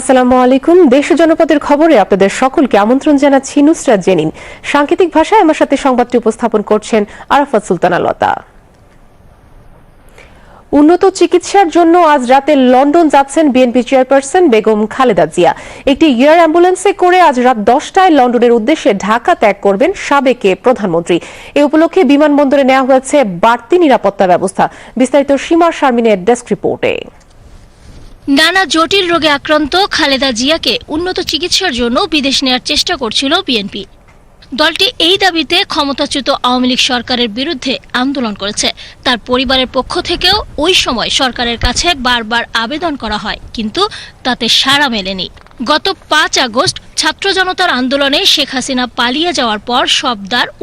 আসসালামু আলাইকুম। দেশ জনপদের খবরে আপনাদের সকলকে আমন্ত্রণ জানাচ্ছি নুসরাত জেনিন। সাংকেতিক ভাষায় আমার সাথে সংবাদটি উপস্থাপন করছেন আরাফাত সুলতানা লতা। উন্নত চিকিৎসার জন্য আজ রাতে লন্ডন যাচ্ছেন বিএনপি চেয়ারপারসন বেগম খালেদা জিয়া। একটি এয়ার অ্যাম্বুলেন্সে করে আজ রাত দশটায় লন্ডনের উদ্দেশ্যে ঢাকা ত্যাগ করবেন সাবেকে প্রধানমন্ত্রী। এ উপলক্ষে বিমানবন্দরে নেওয়া হয়েছে বাড়তি নিরাপত্তা ব্যবস্থা। বিস্তারিত সীমা শারমিনের ডেস্ক রিপোর্টে। নানা জটিল রোগে আক্রান্ত খালেদা জিয়াকে উন্নত চিকিৎসার জন্য বিদেশ নেয়ার চেষ্টা করছিল বিএনপি। দলটি এই দাবিতে ক্ষমতাচ্যুত আওয়ামী লীগ সরকারের বিরুদ্ধে আন্দোলন করেছে। তার পরিবারের পক্ষ থেকেও ওই সময় সরকারের কাছে বারবার আবেদন করা হয়, কিন্তু তাতে সাড়া মেলেনি। গত পাঁচ আগস্ট ছাত্র জনতার আন্দোলনে শেখ হাসিনা পালিয়ে যাওয়ার পর সব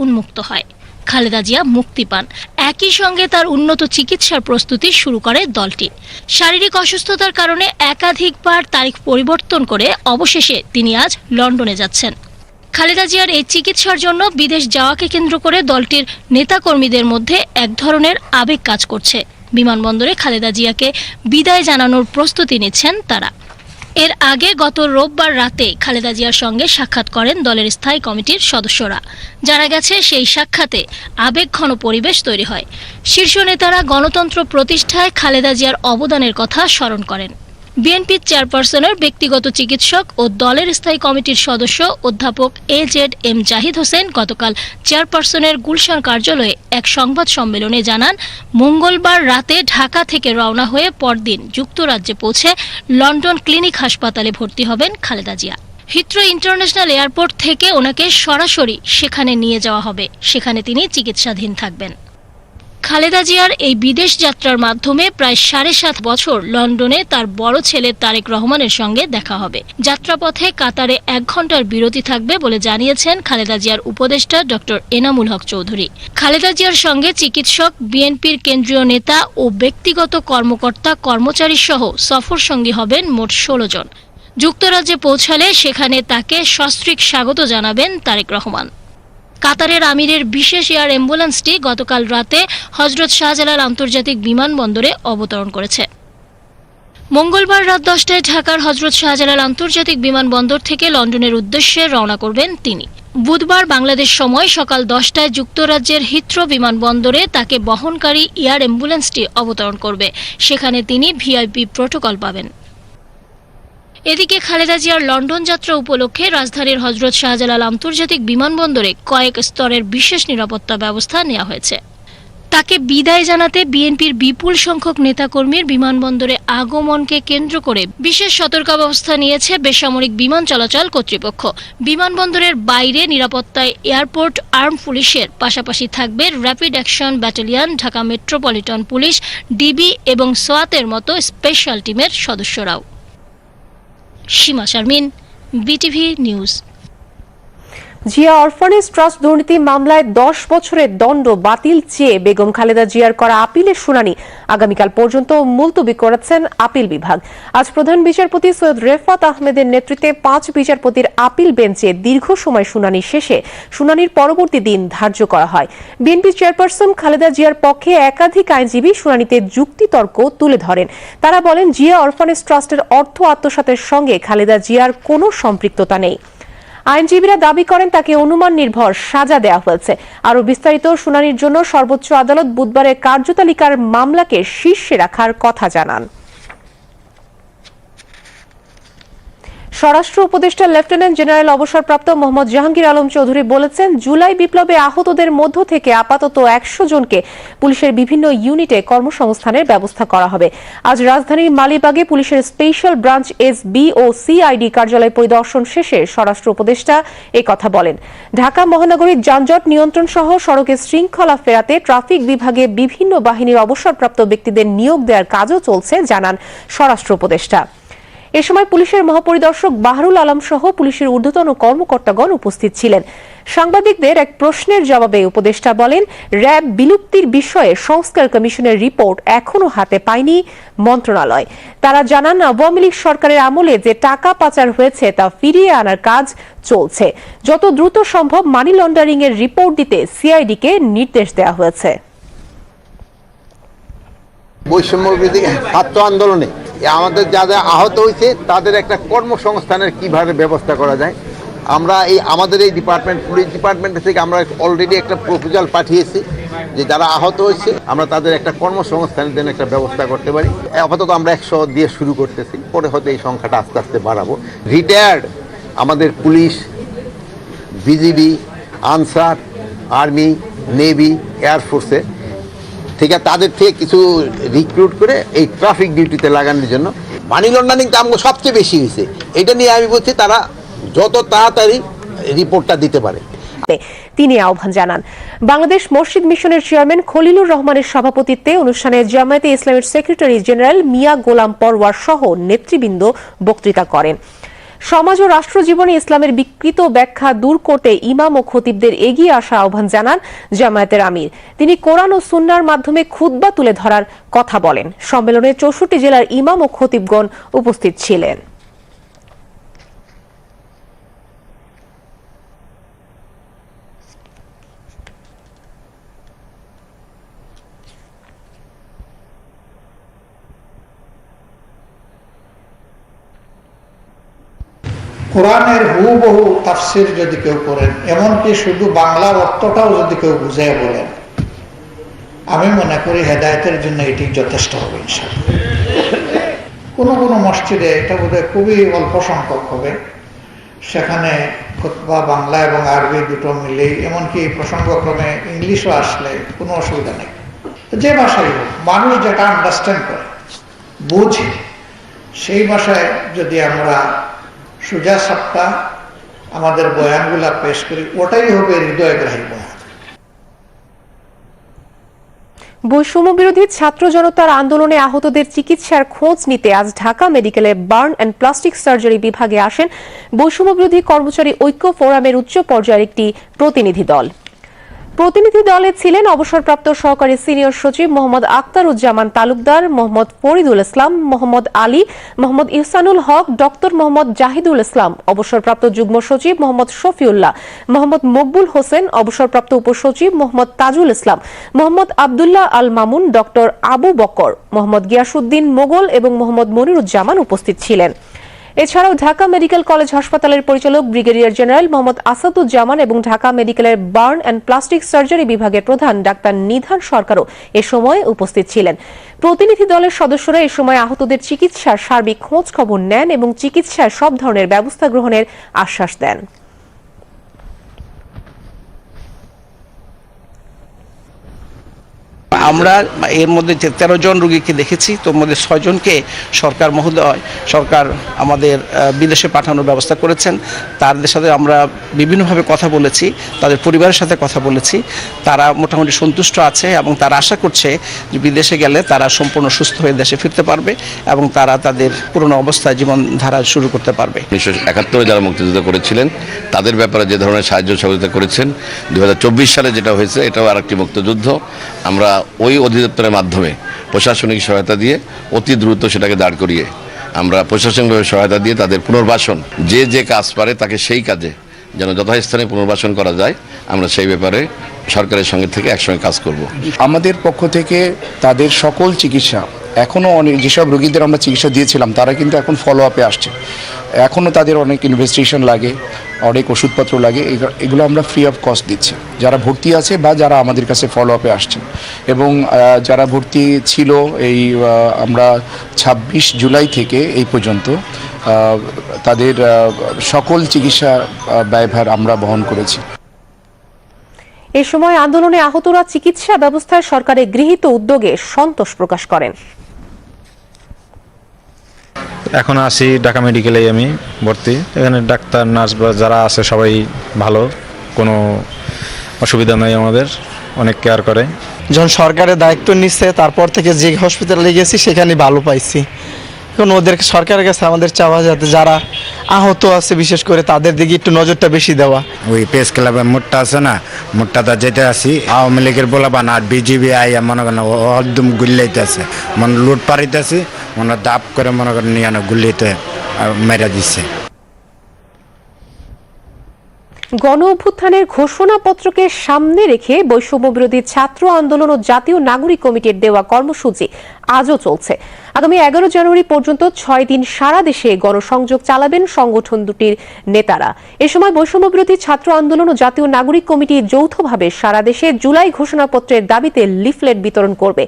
উন্মুক্ত হয়। খালেদা জিয়া মুক্তি পান। একই সঙ্গে তার উন্নত চিকিৎসার প্রস্তুতি শুরু করে দলটি। শারীরিক অসুস্থতার কারণে একাধিকবার তারিখ পরিবর্তন করে অবশেষে তিনি আজ লন্ডনে যাচ্ছেন। খালেদা জিয়ার এই চিকিৎসার জন্য বিদেশ যাওয়াকে কেন্দ্র করে দলটির নেতাকর্মীদের মধ্যে এক ধরনের আবেগ কাজ করছে। বিমানবন্দরে খালেদা জিয়াকে বিদায় জানানোর প্রস্তুতি নিচ্ছেন তারা। এর আগে গত রোববার রাতে খালেদা জিয়ার সঙ্গে সাক্ষাৎ করেন দলের স্থায়ী কমিটির সদস্যরা। জানা গেছে, সেই সাক্ষাতে আবেগঘন পরিবেশ তৈরি হয়। শীর্ষ নেতারা গণতন্ত্র প্রতিষ্ঠায় খালেদা জিয়ার অবদানের কথা স্মরণ করেন। বিএনপির চেয়ারপারসনের ব্যক্তিগত চিকিৎসক ও দলের স্থায়ী কমিটির সদস্য অধ্যাপক A Z M Zahid Hossain গতকাল চেয়ারপারসনের গুলশান কার্যালয়ে এক সংবাদ সম্মেলনে জানান, মঙ্গলবার রাতে ঢাকা থেকে রওনা হয়ে পরদিন যুক্তরাজ্যে পৌঁছে লন্ডন ক্লিনিক হাসপাতালে ভর্তি হবেন Khaleda Zia. Heathrow international airport থেকে ওনাকে সরাসরি সেখানে নিয়ে যাওয়া হবে। সেখানে তিনি চিকিৎসাধীন থাকবেন। খালেদা জিয়ার এই বিদেশ যাত্রার মাধ্যমে প্রায় সাড়ে সাত বছর লন্ডনে তার বড় ছেলে তারেক রহমানের সঙ্গে দেখা হবে। যাত্রাপথে কাতারে এক ঘণ্টার বিরতি থাকবে বলে জানিয়েছেন খালেদা জিয়ার উপদেষ্টা ডক্টর এনামুল হক চৌধুরী। খালেদা জিয়ার সঙ্গে চিকিৎসক, বিএনপির কেন্দ্রীয় নেতা ও ব্যক্তিগত কর্মকর্তা কর্মচারী সহ সফর সঙ্গী হবেন মোট ষোলো জন। যুক্তরাজ্যে পৌঁছালে সেখানে তাকে সস্ত্রীক স্বাগত জানাবেন তারেক রহমান। কাতারের আমিরের বিশেষ এয়ার অ্যাম্বুলেন্সটি গতকাল রাতে হজরত শাহজালাল আন্তর্জাতিক বিমানবন্দরে অবতরণ করেছে। মঙ্গলবার রাত দশটায় ঢাকার হজরত শাহজালাল আন্তর্জাতিক বিমানবন্দর থেকে লন্ডনের উদ্দেশ্যে রওনা করবেন তিনি। বুধবার বাংলাদেশ সময় সকাল দশটায় যুক্তরাজ্যের হিথ্রো বিমানবন্দরে তাকে বহনকারী এয়ার অ্যাম্বুলেন্সটি অবতরণ করবে। সেখানে তিনি ভিআইপি প্রোটোকল পাবেন। এদিকে খালেদা জিয়ার লন্ডন যাত্রা উপলক্ষে রাজধানীর হজরত শাহজালাল আন্তর্জাতিক বিমানবন্দরে কয়েক স্তরের বিশেষ নিরাপত্তা ব্যবস্থা নেওয়া হয়েছে। তাকে বিদায় জানাতে বিএনপির বিপুল সংখ্যক নেতাকর্মীর বিমানবন্দরে আগমনকে কেন্দ্র করে বিশেষ সতর্কাবস্থা নিয়েছে বেসামরিক বিমান চলাচল কর্তৃপক্ষ। বিমানবন্দরের বাইরে নিরাপত্তায় এয়ারপোর্ট, আর্ম পুলিশের পাশাপাশি থাকবে rapid action battalion, Dhaka metropolitan police, DB এবং সোয়াতের মতো স্পেশাল টিমের সদস্যরাও। Seema Sharmin BTV news. Zia orphanage trust দুর্নীতি মামলায় দশ বছরের দণ্ড বাতিল চেয়ে বেগম খালেদা জিয়ার করা আপিলের শুনানি আগামীকাল পর্যন্ত মুলতবি করেছেন আপিল বিভাগ। আজ প্রধান বিচারপতি সৈয়দ রেফাত আহমেদের নেতৃত্বে পাঁচ বিচারপতির আপিল বেঞ্চে দীর্ঘ সময় শুনানি শেষে শুনানির পরবর্তী দিন ধার্য করা হয়। বিএনপি চেয়ারপারসন খালেদা জিয়ার পক্ষে একাধিক আইনজীবী শুনানিতে যুক্তিতর্ক তুলে ধরেন। তারা বলেন, জিয়া অরফানেজ ট্রাস্টের অর্থ আত্মসাতের সঙ্গে খালেদা জিয়ার কোনো সম্পৃক্ততা নেই। আইনজীবীরা দাবি করেন তাকে অনুমান নির্ভর সাজা দেওয়া হয়েছে। আরও বিস্তারিত শুনানির জন্য সর্বোচ্চ আদালত বুধবারের কার্যতালিকার মামলাকে শীর্ষে রাখার কথা জানান। স্বরাষ্ট্র উপদেষ্টা লেফটেন্যান্ট জেনারেল অবসরপ্রাপ্ত মোহাম্মদ জাহাঙ্গীর আলম চৌধুরী বলেছেন, জুলাই বিপ্লবে আহতদের মধ্য থেকে আপাতত একশো জনকে পুলিশের বিভিন্ন ইউনিটে কর্মসংস্থানের ব্যবস্থা করা হবে। আজ রাজধানীর মালিবাগে পুলিশের স্পেশাল ব্রাঞ্চ এস বি ও সিআইডি কার্যালয় পরিদর্শন শেষে স্বরাষ্ট্র উপদেষ্টা কথা বলেন। ঢাকা মহানগরীর যানজট নিয়ন্ত্রণ সহ সড়কে শৃঙ্খলা ফেরাতে ট্রাফিক বিভাগে বিভিন্ন বাহিনীর অবসরপ্রাপ্ত ব্যক্তিদের নিয়োগ দেওয়ার কাজও চলছে, জানান স্বরাষ্ট্র উপদেষ্টা। এ সময় পুলিশের মহাপরিদর্শক বাহরুল আলম সহ পুলিশের ঊর্ধ্বতন কর্মকর্তাগণ উপস্থিত ছিলেন। সাংবাদিকদের এক প্রশ্নের জবাবে উপদেষ্টা বলেন, র্যাব বিলুপ্তির বিষয়ে সংস্কার কমিশনের রিপোর্ট এখনও হাতে পায়নি মন্ত্রণালয়। তারা জানান, আওয়ামী লীগ সরকারের আমলে যে টাকা পাচার হয়েছে তা ফিরিয়ে আনার কাজ চলছে। যত দ্রুত সম্ভব মানি লন্ডারিং এর রিপোর্ট দিতে সিআইডিকে নির্দেশ দেওয়া হয়েছে। বৈষম্য বিরোধী ছাত্র আন্দোলনে আমাদের যা যা আহত হয়েছে, তাদের একটা কর্মসংস্থানের কীভাবে ব্যবস্থা করা যায়। আমরা এই, আমাদের এই ডিপার্টমেন্ট পুলিশ ডিপার্টমেন্ট থেকে আমরা অলরেডি একটা প্রপোজাল পাঠিয়েছি যে যারা আহত হয়েছে, আমরা তাদের একটা কর্মসংস্থানের জন্য একটা ব্যবস্থা করতে পারি। আপাতত আমরা একশো দিয়ে শুরু করতেছি, পরে হয়তো এই সংখ্যাটা আস্তে আস্তে বাড়াবো। রিটায়ার্ড আমাদের police BGB Ansar army navy এয়ারফোর্সে ঠিক আছে, তাদের থেকে কিছু রিক্রুট করে এই ট্রাফিক ডিউটিতে লাগানোর জন্য মানি লন্ডারিংটা আমাকে সবচেয়ে বেশি হয়েছে। এটা নিয়ে আমি বলছি, তারা যত তাড়াতাড়ি রিপোর্টটা দিতে পারে। তিনি আহ্বান জানান। বাংলাদেশ মসজিদ মিশনের চেয়ারম্যান খলিলুর রহমানের সভাপতিত্বে অনুষ্ঠানে জামায়াতে ইসলামের সেক্রেটারি জেনারেল মিয়া গোলাম পরওয়ার সহ নেতৃবৃন্দ বক্তৃতা করেন। সমাজ ও রাষ্ট্র জীবনে ইসলামের বিকৃত ব্যাখ্যা দূর করতে ইমাম ও খতিবদের এগিয়ে আসা আহ্বান জানান জামায়াতের আমির। তিনি কোরআন ও সুন্নার মাধ্যমে খুদ্া তুলে ধরার কথা বলেন। সম্মেলনে চৌষট্টি জেলার ইমাম ও খতিবগণ উপস্থিত ছিলেন। কোরআনের হুবহু তাফসির যদি কেউ করেন, এমনকি শুধু বাংলা অর্থটাও যদি কেউ বুঝে বলেন, আমি মনে করি হেদায়তের জন্য এটি যথেষ্ট হবে কোনো কোনো মসজিদে এটা বোধহয় খুবই অল্প সংখ্যক হবে। সেখানে খুতবা, বাংলা এবং আরবি দুটো মিলেই, এমনকি প্রসঙ্গক্রমে ইংলিশও আসলে কোনো অসুবিধা নেই। যে ভাষাই হোক, মানুষ যেটা আন্ডারস্ট্যান্ড করে, বুঝে, সেই ভাষায় যদি আমরা সুজা সাপ্তা আমাদের বয়ানগুলা পেশ করি, ওটাই হবে হৃদয়গ্রাহী বয়ান। বৈষম্য বিরোধী ছাত্র জনতার আন্দোলনে আহতদের চিকিৎসার খোঁজ নিতে আজ ঢাকা মেডিকেলে বার্ন অ্যান্ড প্লাস্টিক সার্জারি বিভাগে আসেন বৈষম্য বিরোধী কর্মচারী ঐক্য ফোরামের উচ্চ পর্যায়ের একটি প্রতিনিধি দল। প্রতিনিধি দলে ছিলেন অবসরপ্রাপ্ত সহকারী সিনিয়র সচিব মোহাম্মদ আক্তারুজ্জামান তালুকদার, মোহাম্মদ ফরিদুল ইসলাম, মোহাম্মদ আলী, মোহাম্মদ ইহসানুল হক, ডক্টর মোহাম্মদ জাহিদুল ইসলাম, অবসরপ্রাপ্ত যুগ্ম সচিব মোহাম্মদ শফিউল্লাহ, মোহাম্মদ মকবুল হোসেন, অবসরপ্রাপ্ত উপসচিব মোহাম্মদ তাজুল ইসলাম, মোহাম্মদ আবদুল্লাহ আল মামুন, ডক্টর আবু বকর, মোহাম্মদ গিয়াসুদ্দিন মোগল এবং মোহাম্মদ মনিরুজ্জামান উপস্থিত ছিলেন। এছাড়াও ঢাকা মেডিকেল কলেজ হাসপাতালের পরিচালক ব্রিগেডিয়ার জেনারেল মোহাম্মদ আসাদুজ্জামান এবং ঢাকা মেডিকেলের বার্ন অ্যান্ড প্লাস্টিক সার্জারি বিভাগের প্রধান ডাক্তার নিধান সরকারও এ সময় উপস্থিত ছিলেন। প্রতিনিধি দলের সদস্যরা এ সময় আহতদের চিকিৎসার সার্বিক খোঁজ খবর নেন এবং চিকিৎসায় সব ধরনের ব্যবস্থা গ্রহণের আশ্বাস দেন। আমরা এর মধ্যে যে তেরো জন রুগীকে দেখেছি তোর মধ্যে ছয়জনকে সরকার মহোদয়, সরকার আমাদের বিদেশে পাঠানোর ব্যবস্থা করেছেন। তাদের সাথে আমরা বিভিন্নভাবে কথা বলেছি, তাদের পরিবারের সাথে কথা বলেছি। তারা মোটামুটি সন্তুষ্ট আছে এবং তারা আশা করছে যে বিদেশে গেলে তারা সম্পূর্ণ সুস্থ হয়ে দেশে ফিরতে পারবে এবং তারা তাদের পুরনো অবস্থায় জীবনধারা শুরু করতে পারবে। উনিশশো একাত্তরে যারা মুক্তিযুদ্ধ করেছিলেন, তাদের ব্যাপারে যে ধরনের সাহায্য সহযোগিতা করেছেন দু হাজার চব্বিশ সালে যেটা হয়েছে, এটাও আরেকটি মুক্তিযুদ্ধ। আমরা ওই অধিদপ্তরের মাধ্যমে প্রশাসনিক সহায়তা দিয়ে অতি দ্রুত সেটাকে দাঁড় করিয়ে আমরা প্রশাসনিকভাবে সহায়তা দিয়ে তাদের পুনর্বাসন, যে যে কাজ পারে তাকে সেই কাজে যেন যথাস্থানে পুনর্বাসন করা যায়, আমরা সেই ব্যাপারে সরকারের সঙ্গে থেকে একসঙ্গে কাজ করব। আমাদের পক্ষ থেকে তাদের সকল চিকিৎসা এখনও অনেক যেসব রোগীদের আমরা চিকিৎসা দিয়েছিলাম, তারা কিন্তু এখন ফলো আপে আসছে। এখনও তাদের অনেক ইনভেস্টিগেশন লাগে, অনেক ওষুধপত্র লাগে, এগ- এগুলো আমরা ফ্রি অফ কস্ট দিচ্ছি। যারা ভর্তি আছে বা যারা আমাদের কাছে ফলো আপে আসছেন এবং যারা ভর্তি ছিল এই আমরা ছাব্বিশ জুলাই থেকে এই পর্যন্ত তাদের সকল চিকিৎসা ব্যয়ভার আমরা বহন করেছি। এ সময় আন্দোলনে আহতরা চিকিৎসা ব্যবস্থায় সরকারের গৃহীত উদ্যোগে সন্তোষ প্রকাশ করেন। এখন আসি ঢাকা মেডিকেলেই আমি ভর্তি। এখানে ডাক্তার, নার্স বা যারা আছে সবাই ভালো, কোনো অসুবিধা নাই আমাদের, অনেক কেয়ার করে। যখন সরকারের দায়িত্ব নিচ্ছে, তারপর থেকে যে হসপিটালে গেছি সেখানে ভালো পাইছি। এখন ওদের সরকারের কাছে আমাদের চাওয়া যাতে যারা আহত আছে, বিশেষ করে তাদের দিকে একটু নজরটা বেশি দেওয়া। ওই প্রেস ক্লাবের মোটটা আছে না? মোটটাতে যেতে আসি আওয়ামী লীগের বলাবান আর বিজিবি আই মনে করেন একদম গুল্লাইতেছে। মানে লুট পারিতেছে মনে দাপ করে মনে করেন নিয়ে গুল্লিতে মেরা দিচ্ছে গণ অভ্যুত্থানের ঘোষণাপত্রকে সামনে রেখে বৈষম্য বিরোধী ছাত্র আন্দোলন ও জাতীয় নাগরিক কমিটির দেওয়া কর্মসূচি আজও চলছে। আগামী এগারো জানুয়ারি পর্যন্ত ছয় দিন সারা দেশে গণসংযোগ চালাবেন সংগঠন দুটির নেতারা। এ সময় বৈষম্য বিরোধী ছাত্র আন্দোলন ও জাতীয় নাগরিক কমিটি যৌথভাবে সারা দেশে জুলাই ঘোষণাপত্রের দাবিতে লিফলেট বিতরণ করবে।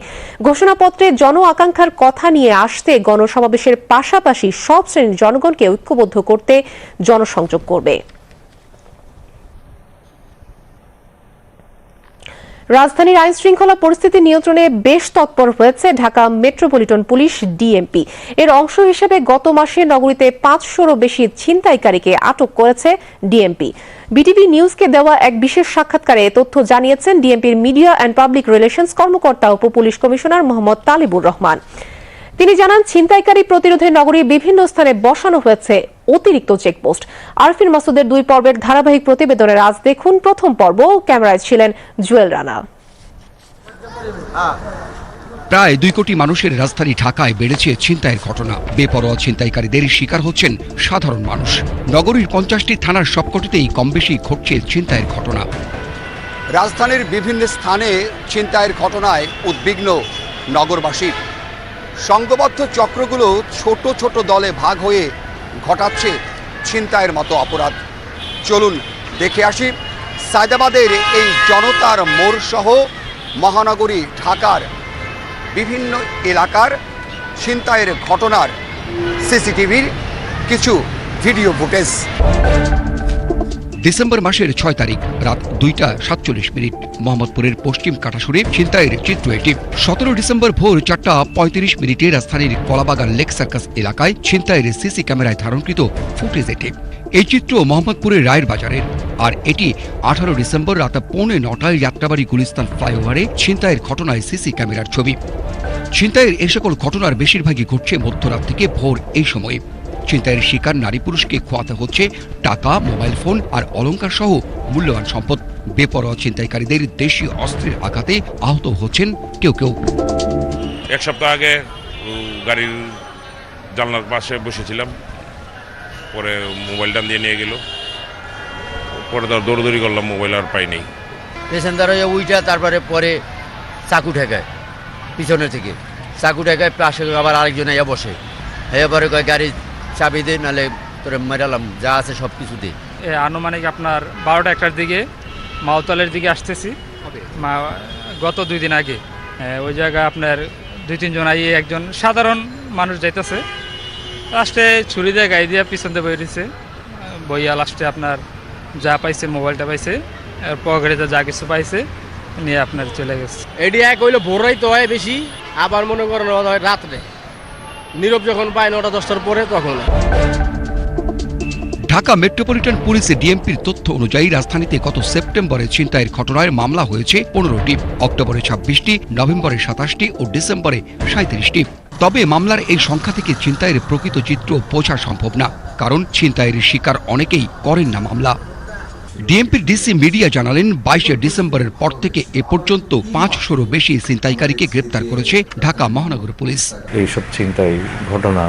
ঘোষণাপত্রে জন আকাঙ্ক্ষার কথা নিয়ে আসতে গণসমাবেশের পাশাপাশি সব শ্রেণির জনগণকে ঐক্যবদ্ধ করতে জনসংযোগ করবে। রাজধানীর আইন শৃঙ্খলা পরিস্থিতি নিয়ন্ত্রণে বেশ তৎপর হয়েছে ঢাকা মেট্রোপলিটন পুলিশ ডিএমপি। এর অংশ হিসেবে গত মাসে নগরীতে পাঁচশোরও বেশি ছিনতাইকারীকে আটক করেছে ডিএমপি। বিটিভি নিউজকে দেওয়া এক বিশেষ সাক্ষাৎকারে তথ্য জানিয়েছেন ডিএমপির মিডিয়া অ্যান্ড পাবলিক রিলেশনস কর্মকর্তা উপ পুলিশ কমিশনার মোহাম্মদ তালিবুর রহমান। তিনি জানান ছিনতাইকারী প্রতিরোধে নগরীর বিভিন্ন স্থানে বসানো হয়েছে অতিরিক্ত চেকপোস্ট। আরফিন মাসুদের দুই পর্বের ধারাবাহিক প্রতিবেদনের আজ দেখুন প্রথম পর্ব। ক্যামেরায় ছিলেন জুয়েল রানা। প্রায় দুই কোটি মানুষের রাজধানী ঢাকায় বেড়েছে ছিনতাইয়ের ঘটনা। বেপরোয়া ছিনতাইকারীদের শিকার হচ্ছেন সাধারণ মানুষ। নগরীর পঞ্চাশটি থানার সবকটিতেই কম বেশি ঘটছে ছিনতাইয়ের ঘটনা। রাজধানীর বিভিন্ন স্থানে ছিনতাইয়ের ঘটনায় উদ্বিগ্ন নগরবাসী। সংঘবদ্ধ চক্রগুলো ছোট ছোট দলে ভাগ হয়ে ঘটাচ্ছে ছিনতাইয়ের মতো অপরাধ। চলুন দেখে আসি সায়দাবাদের এই জনতার মোড় সহ মহানগরী ঢাকার বিভিন্ন এলাকার ছিনতাইয়ের ঘটনার সিসিটিভির কিছু ভিডিও ফুটেজ। ডিসেম্বর মাসের ছয় তারিখ, রাত দুইটা সাতচল্লিশ মিনিট। মোহাম্মদপুরের পশ্চিম কাটাসুরে ছিনতাইয়ের চিত্র এটি। সতেরো ডিসেম্বর ভোর চারটা পঁয়ত্রিশ মিনিটে রাজধানীর কলাবাগান লেক সার্কাস এলাকায় ছিনতাইয়ের সিসি ক্যামেরায় ধারণকৃত ফুটেজ এটি। এই চিত্র মোহাম্মদপুরের রায়ের বাজারের আর এটি আঠারো ডিসেম্বর রাত পৌনে নটায় যাত্রাবাড়ি গুলিস্তান ফ্লাইওভারে ছিনতাইয়ের ঘটনায় সিসি ক্যামেরার ছবি। ছিনতাইয়ের এ সকল ঘটনার বেশিরভাগই ঘটছে মধ্যরাত থেকে ভোর এই সময়ে। ছিনতাইয়ের শিকার নারী পুরুষকে খোয়াতে হচ্ছে টাকা মোবাইল ফোন আর অলংকার সহ মূল্যবান সম্পদ। বেপরোয়া ছিনতাইকারীদের দেশীয় অস্ত্রের আঘাতে আহত হচ্ছেন কেউ কেউ। এক সপ্তাহ আগে গাড়ির জানলার পাশে বসেছিলাম। পরে মোবাইলটা দিয়ে নিয়ে গেল। পরে তো দৌড়দৌড়ি করলাম মোবাইল আর পাইনি পেসেঞ্জার হয়ে উইটা তারপরে পরে চাকু ঠেকায় পিছনে থেকে। চাকু ঠেকায় পাশে আবার আরেকজন এসে বসে। এবারে কয় গাড়ি চাবি দে নাহলে তোরে মেরালাম যা আছে সব কিছু দে। এ আনুমানিক আপনার বারোটা একটার দিকে মাওতালের দিকে আসতেছি। মা গত দুই দিন আগে। ওই জায়গায় আপনার দুই তিনজন আইয়ে একজন সাধারণ মানুষ যাইতেছে। লাস্টে ছুরি দিয়ে গাই দিয়ে পিছন দিয়ে বইছে বইয়া লাস্টে আপনার যা পাইছে মোবাইলটা পাইছে আর পকেটে যা কিছু পাইছে নিয়ে আপনার চলে গেছে। এটি এক হইলে ভোররাই তো হয় বেশি আবার মনে করেন হয় রাত্রে। নীরব যখন পায় নটা দশটার পরে তখন। ঢাকা মেট্রোপলিটন পুলিশ ডিএমপির তথ্য অনুযায়ী রাজধানীতে গত সেপ্টেম্বরে ছিনতাইয়ের ঘটনায় মামলা হয়েছে পনেরোটি। অক্টোবরে ছাব্বিশটি, নভেম্বরে সাতাশটি ও ডিসেম্বরে সাঁত্রিশটি তবে মামলার এই সংখ্যা থেকে ছিনতাইয়ের প্রকৃত চিত্র বোঝা সম্ভব না, কারণ ছিনতাইয়ের শিকার অনেকেই করেন না মামলা। ডিএমপির ডিসি মিডিয়া জানালেন, বাইশে ডিসেম্বরের পর থেকে এ পর্যন্ত পাঁচশোরও বেশি ছিনতাইকারীকে গ্রেপ্তার করেছে ঢাকা মহানগর পুলিশ। এইসব ছিনতাই ঘটনা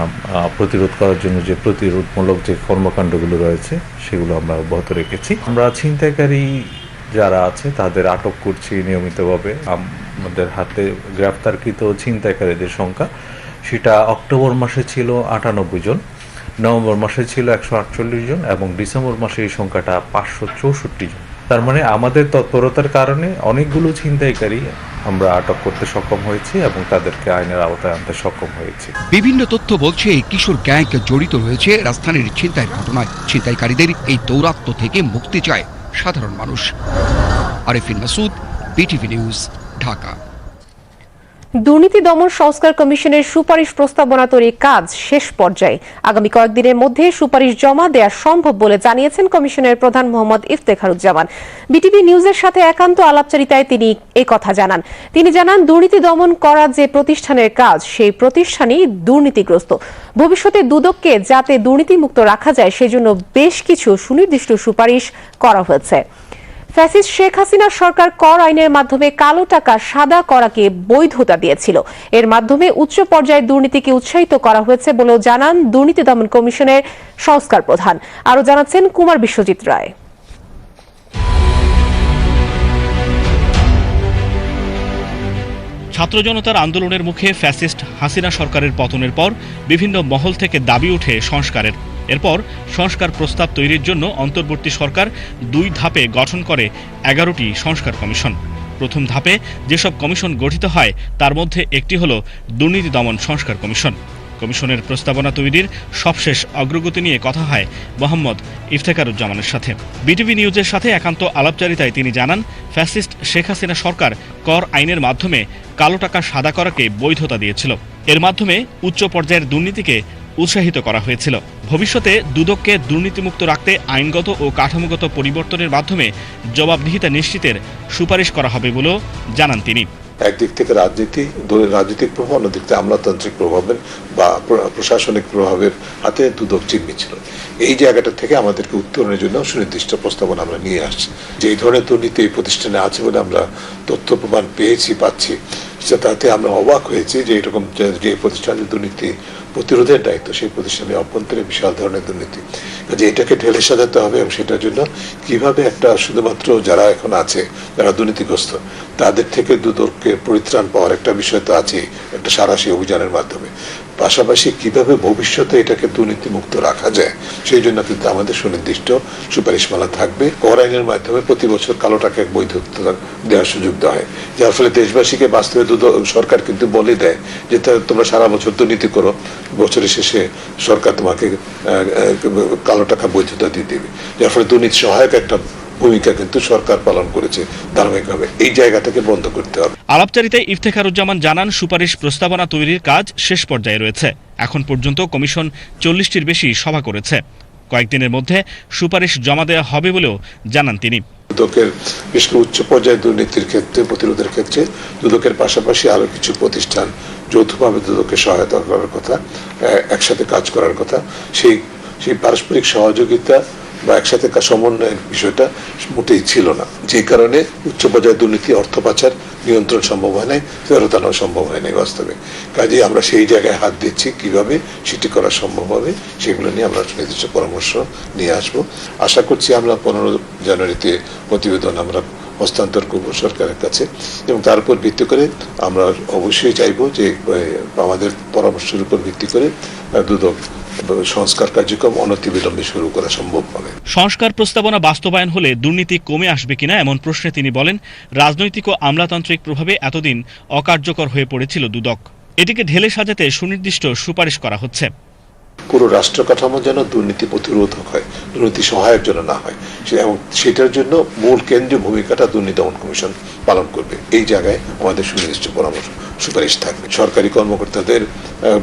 প্রতিরোধ করার জন্য যে প্রতিরোধমূলক যে কর্মকাণ্ডগুলো রয়েছে, সেগুলো আমরা অব্যাহত রেখেছি। আমরা ছিনতাইকারী যারা আছে, তাদের আটক করছি নিয়মিতভাবে। আমাদের হাতে গ্রেপ্তারকৃত ছিনতাইকারীদের সংখ্যা, সেটা অক্টোবর মাসে ছিল আটানব্বই জন। নভেম্বর মাসে ছিল একশো আটচল্লিশ জন এবং ডিসেম্বর মাসে এই সংখ্যাটা পাঁচশো চৌষট্টি জন। তার মানে আমাদের তৎপরতার কারণে অনেকগুলো ছিনতাইকারী আমরা আটক করতে সক্ষম হয়েছি এবং তাদেরকে আইনের আওতায় আনতে সক্ষম হয়েছি। বিভিন্ন তথ্য বলছে এই কিশোর গ্যাং জড়িত রয়েছে রাজধানীর ছিনতাইয়ের ঘটনায়। ছিনতাইকারীদের এই দৌরাত্ম থেকে মুক্তি চায় সাধারণ মানুষ। Arifin Masud, BTV news, Dhaka. দুর্নীতি দমন সংস্কার কমিশনের সুপারিশ প্রস্তাবনা তৈরির কাজ শেষ পর্যায়ে। আগামী কয়েকদিনের মধ্যে সুপারিশ জমা দেওয়া সম্ভব বলে জানিয়েছেন কমিশনের প্রধান মোহাম্মদ ইফতেখারুজ্জামান। বিটিভি নিউজের সাথে একান্ত আলাপচারিতায় তিনি এই কথা জানান। তিনি জানান, দুর্নীতি দমন করা যে প্রতিষ্ঠানের কাজ, সেই প্রতিষ্ঠানই দুর্নীতিগ্রস্ত। ভবিষ্যতে দুদককে যাতে দুর্নীতিমুক্ত রাখা যায়, সেজন্য বেশ কিছু সুনির্দিষ্ট সুপারিশ করা হয়েছে। ফ্যাসিস্ট শেখ হাসিনা সরকার কর আইনের মাধ্যমে কালো টাকা সাদা করাকে বৈধতা দিয়েছিল। এর মাধ্যমে উচ্চ পর্যায়ের দুর্নীতিকে উৎসাহিত করা হয়েছে বলেও জানান দুর্নীতি দমন কমিশনের সংস্কার প্রধান। আরও জানাচ্ছেন কুমার বিশ্বজিৎ রায়। ছাত্র জনতার আন্দোলনের মুখে ফ্যাসিস্ট হাসিনা সরকারের পতনের পর বিভিন্ন মহল থেকে দাবি উঠে সংস্কারের এরপর সংস্কার প্রস্তাব তৈরির জন্য অন্তর্বর্তী সরকার দুই ধাপে গঠন করে এগারোটি সংস্কার কমিশন। প্রথম ধাপে যেসব কমিশন গঠিত হয়, তার মধ্যে একটি হল দুর্নীতি দমন সংস্কার কমিশন। কমিশনের প্রস্তাবনা তৈরির সবশেষ অগ্রগতি নিয়ে কথা হয় মোহাম্মদ ইফতেখারুজ্জামানের সাথে। বিটিভি নিউজের সাথে একান্ত আলাপচারিতায় তিনি জানান, ফ্যাসিস্ট শেখ হাসিনা সরকার কর আইনের মাধ্যমে কালো টাকা সাদা করাকে বৈধতা দিয়েছিল। এর মাধ্যমে উচ্চ পর্যায়ের দুর্নীতিকে উৎসাহিত করা হয়েছিল। ভবিষ্যতে দুদককে দুর্নীতিমুক্ত রাখতে আইনগত ও কাঠামোগত পরিবর্তনের মাধ্যমে জবাবদিহিতা নিশ্চিতের সুপারিশ করা হবে বলেও জানান তিনি। একদিক থেকে রাজনীতি, দলের রাজনৈতিক প্রভাব, অন্যদিক থেকে আমলাতান্ত্রিক প্রভাবের বা প্রশাসনিক প্রভাবের হাতে দুদক চিহ্নিত ছিল এই জায়গাটা থেকে আমাদেরকে উত্তরণের জন্য সুনির্দিষ্ট প্রস্তাবনা আমরা নিয়ে আসছি। যে এই ধরনের দুর্নীতি এই প্রতিষ্ঠানে আছে বলে আমরা তথ্য প্রমাণ পেয়েছি, পাচ্ছি। তাতে আমরা অবাক হয়েছি যে এরকম যে- প্রতিষ্ঠানের দুর্নীতি প্রতিরোধের দায়িত্ব, সেই প্রতিষ্ঠানের অভ্যন্তরে বিশাল ধরনের দুর্নীতি। কাজে এটাকে ঢেলে সাজাতে হবে এবং সেটার জন্য কীভাবে একটা শুধুমাত্র যারা এখন আছে, যারা দুর্নীতিগ্রস্ত, তাদের থেকে দুদককে পরিত্রাণ পাওয়ার একটা বিষয় তো আছে একটা সারাশি অভিযানের মাধ্যমে। পাশাপাশি কীভাবে ভবিষ্যতে এটাকে দুর্নীতিমুক্ত রাখা যায়, সেই জন্য কিন্তু আমাদের সুনির্দিষ্ট সুপারিশমালা থাকবে। কর আইনের মাধ্যমে প্রতি বছর কালো টাকা বৈধতা দেওয়ার সুযোগ দেওয়া হয়। যার ফলে দেশবাসীকে বাস্তবে সরকার কিন্তু বলে দেয় যে তোমরা সারা বছর দুর্নীতি করো, বছরের শেষে সরকার তোমাকে কালো টাকা বৈধতা দিয়ে দেবে। যার ফলে দুর্নীতি সহায়ক একটা ভূমিকা কিন্তু সরকার পালন করেছে ধারাবাহিকভাবে। এই জায়গাটাকে বন্ধ করতে হবে। আলাপচারিতায় ইফতেখারুজ্জামান জানান সুপারিশ প্রস্তাবনা তৈরির কাজ শেষ পর্যায়ে রয়েছে। এখন পর্যন্ত কমিশন চল্লিশটির বেশি সভা করেছে। কয়েকদিনের মধ্যে সুপারিশ জমা দেওয়া হবে বলেও জানান তিনি। দুদকের বিশেষ করে উচ্চ পর্যায়ে দুর্নীতির ক্ষেত্রে প্রতিরোধের ক্ষেত্রে দুদকের পাশাপাশি আরও কিছু প্রতিষ্ঠান যৌথভাবে দুদককে সহায়তা করার কথা একসাথে কাজ করার কথা সেই সেই পারস্পরিক সহযোগিতা বা একসাথে সমন্বয়ের বিষয়টা মোটেই ছিল না। যে কারণে উচ্চ পর্যায়ে দুর্নীতি, অর্থ পাচার নিয়ন্ত্রণ সম্ভব হয় নাই, ফেরত সম্ভব হয় নাই বাস্তবে। কাজে আমরা সেই জায়গায় হাত দিচ্ছি কীভাবে সেটি করা সম্ভব হবে, সেগুলো নিয়ে আমরা নির্দিষ্ট পরামর্শ নিয়ে আসব। আশা করছি আমরা পনেরো জানুয়ারিতে প্রতিবেদন আমরা হস্তান্তর করব সরকারের কাছে এবং তার উপর ভিত্তি করে আমরা অবশ্যই চাইব যে আমাদের পরামর্শের উপর ভিত্তি করে দুদক সংস্কার কার্যক্রম অনতিবিলম্বে শুরু করা সম্ভব হবে। সংস্কার প্রস্তাবনা বাস্তবায়ন হলে দুর্নীতি কমে আসবে কিনা এমন প্রশ্নে তিনি বলেন, রাজনৈতিক ও আমলাতান্ত্রিক প্রভাবে এতদিন অকার্যকর হয়ে পড়েছিল দুদক। এটিকে ঢেলে সাজাতে সুনির্দিষ্ট সুপারিশ করা হচ্ছে। পুরো রাষ্ট্র কাঠামো যেন দুর্নীতি প্রতিরোধক হয়, দুর্নীতি সহায়ক যেন না হয়। এবং সেটার জন্য মূল কেন্দ্রীয় ভূমিকাটা দুর্নীতি দমন কমিশন পালন করবে। এই জায়গায় আমাদের সুনির্দিষ্ট পরামর্শ। সুপারিশ থাকবে। সরকারি কর্মকর্তাদের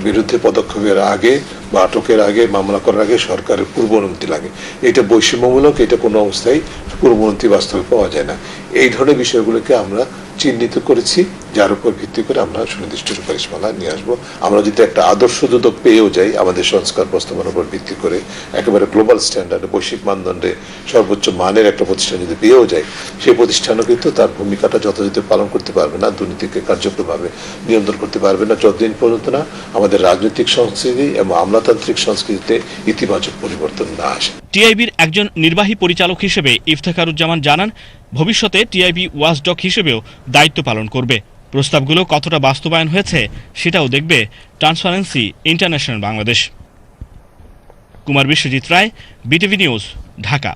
বিরুদ্ধে পদক্ষেপের আগে বা আটকের আগে, মামলা করার আগে সরকারের পূর্ব অনুমতি লাগে। এটা বৈষম্যমূলক, এটা কোনো অবস্থায় পূর্ব অনুমতি বাস্তবে পাওয়া যায় না। এই ধরনের বিষয়গুলোকে আমরা চিহ্নিত করেছি, যার উপর ভিত্তি করে আমরা সুনির্দিষ্ট সুপারিশমালা নিয়ে আসব। আমরা যদি একটা আদর্শ দুদক পেয়েও যাই, আমাদের সংস্কার প্রস্তাবনার উপর ভিত্তি করে একেবারে গ্লোবাল স্ট্যান্ডার্ডে, বৈশ্বিক মানদণ্ডে সর্বোচ্চ মানের একটা প্রতিষ্ঠান যদি পেয়েও যায় সেই প্রতিষ্ঠানও কিন্তু তার ভূমিকাটা যথাযথ পালন করতে পারবে না, দুর্নীতিকে কার্যকরভাবে নিয়ন্ত্রণ করতে পারবে না যতদিন পর্যন্ত না আমাদের রাজনৈতিক সংস্কৃতি এবং আমলাতান্ত্রিক সংস্কৃতিতে ইতিবাচক পরিবর্তন না আসে। টিআইবির একজন নির্বাহী পরিচালক হিসেবে ইফতেখারুজ্জামান জানান, ভবিষ্যতে টিআইবি ওয়াচডগ হিসেবেও দায়িত্ব পালন করবে। প্রস্তাবগুলো কতটা বাস্তবায়ন হয়েছে সেটাও দেখবে transparency international Bangladesh. Kumar Biswajit Roy, BTV news, Dhaka.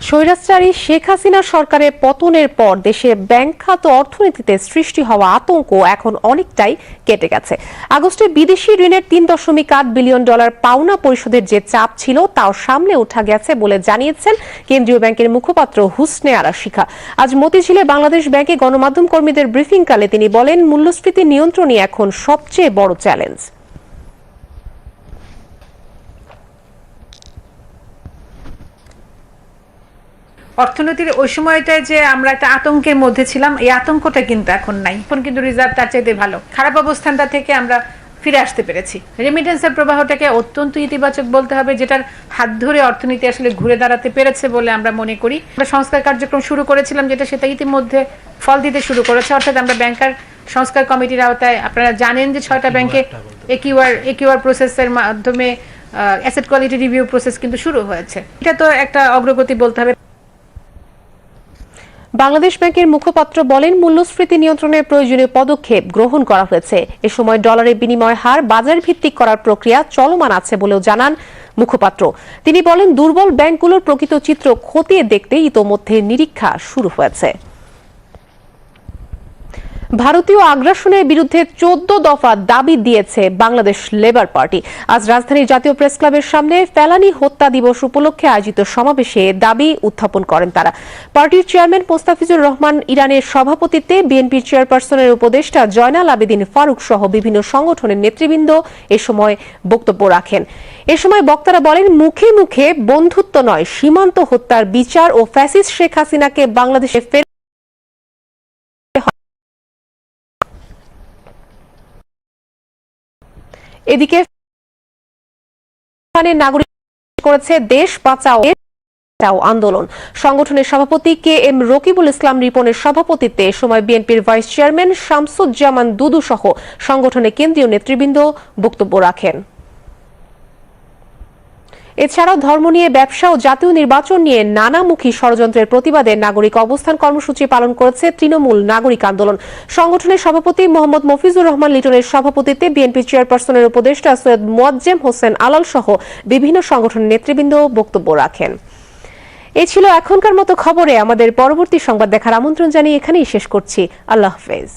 স্বৈরাচারী শেখ হাসিনা সরকারের পতনের পর দেশে ব্যাংক খাত অর্থনীতিতে সৃষ্টি হওয়া আতঙ্ক এখন অনেকটাই কেটে গেছে। আগস্টে বিদেশি ঋণের তিন দশমিক আট বিলিয়ন ডলার পাওনা পরিশোধের যে চাপ ছিল, তাও সামনে ওঠা গেছে বলে জানিয়েছেন কেন্দ্রীয় ব্যাংকের মুখপাত্র হুসনে আরা শিখা আজ মতিঝিলে বাংলাদেশ ব্যাংকে গণমাধ্যম কর্মীদের ব্রিফিংকালে তিনি বলেন, মূল্যস্ফীতি নিয়ন্ত্রণই এখন সবচেয়ে বড় চ্যালেঞ্জ। অর্থনীতির ওই সময়টায় যে আমরা একটা আতঙ্কের মধ্যে ছিলাম এই আতঙ্কটা কিন্তু এখন নাই। এখন কিন্তু রিজার্ভ তার চাইতে ভালো। খারাপ অবস্থানটা থেকে আমরা ফিরে আসতে পেরেছি। রেমিটেন্সের প্রবাহটাকে অত্যন্ত ইতিবাচক বলতে হবে যেটার হাত ধরে অর্থনীতি আসলে ঘুরে দাঁড়াতে পেরেছে বলে আমরা মনে করি। আমরা সংস্কার কার্যক্রম শুরু করেছিলাম যেটা সেটা ইতিমধ্যে ফল দিতে শুরু করেছে। অর্থাৎ আমরা ব্যাংকার সংস্কার কমিটির আওতায় আপনারা জানেন যে ছয়টা ব্যাংকে একিউআর একিউআর প্রসেসের মাধ্যমে অ্যাসেট কোয়ালিটি রিভিউ প্রসেস কিন্তু শুরু হয়েছে। এটা তো একটা অগ্রগতি বলতে হবে। বাংলাদেশ ব্যাংকের মুখপাত্র বলেন, মূল্যস্ফীতি নিয়ন্ত্রণের প্রয়োজনীয় পদক্ষেপ গ্রহণ করা হয়েছে। এ সময় ডলারের বিনিময় হার বাজার ভিত্তিক করার প্রক্রিয়া চলমান আছে বলেও জানান মুখপাত্র। তিনি বলেন, দুর্বল ব্যাংকগুলোর প্রকৃত চিত্র খতিয়ে দেখতে ইতোমধ্যে নিরীক্ষা শুরু হয়েছে। ভারতীয় আগ্রাসনের বিরুদ্ধে চোদ্দ দফা দাবি দিয়েছে বাংলাদেশ লেবার পার্টি। আজ রাজধানীর জাতীয় প্রেস ক্লাবের সামনে ফেলানি হত্যা দিবস উপলক্ষে আয়োজিত সমাবেশে দাবি উত্থাপন করেন তারা। পার্টির চেয়ারম্যান মোস্তাফিজুর রহমান ইরানের সভাপতিত্বে বিএনপির চেয়ারপারসনের উপদেষ্টা জয়নাল আবেদিন ফারুক সহ বিভিন্ন সংগঠনের নেতৃবৃন্দ এ সময় বক্তব্য রাখেন। এ সময় বক্তারা বলেন, মুখে মুখে বন্ধুত্ব নয়, সীমান্ত হত্যার বিচার ও ফ্যাসিস্ট শেখ হাসিনাকে বাংলাদেশে এদিকে নাগরিক করেছে দেশ বাঁচাও বাঁচাও আন্দোলন। সংগঠনের সভাপতি কে এম রকিবুল ইসলাম রিপনের সভাপতিত্বে সময় বিএনপির ভাইস চেয়ারম্যান শামসুজ্জামান দুদু সহ সংগঠনের কেন্দ্রীয় নেতৃবৃন্দ বক্তব্য রাখেন। এছাড়াও ধর্ম নিয়ে ব্যবসা ও জাতীয় নির্বাচন নিয়ে নানামুখী ষড়যন্ত্রের প্রতিবাদে নাগরিক অবস্থান কর্মসূচি পালন করেছে তৃণমূল নাগরিক আন্দোলন। সংগঠনের সভাপতি মোহাম্মদ মফিজুর রহমান লিটনের সভাপতিত্বে বিএনপি চেয়ারপারসনের উপদেষ্টা সৈয়দ মোয়াজ্জেম হোসেন আলাল সহ বিভিন্ন সংগঠনের নেতৃবৃন্দ বক্তব্য রাখেন। এ ছিল এখনকার মতো খবরে। আমাদের পরবর্তী সংবাদ দেখার আমন্ত্রণ জানিয়ে এখানেই শেষ করছি। আল্লাহ হাফেজ।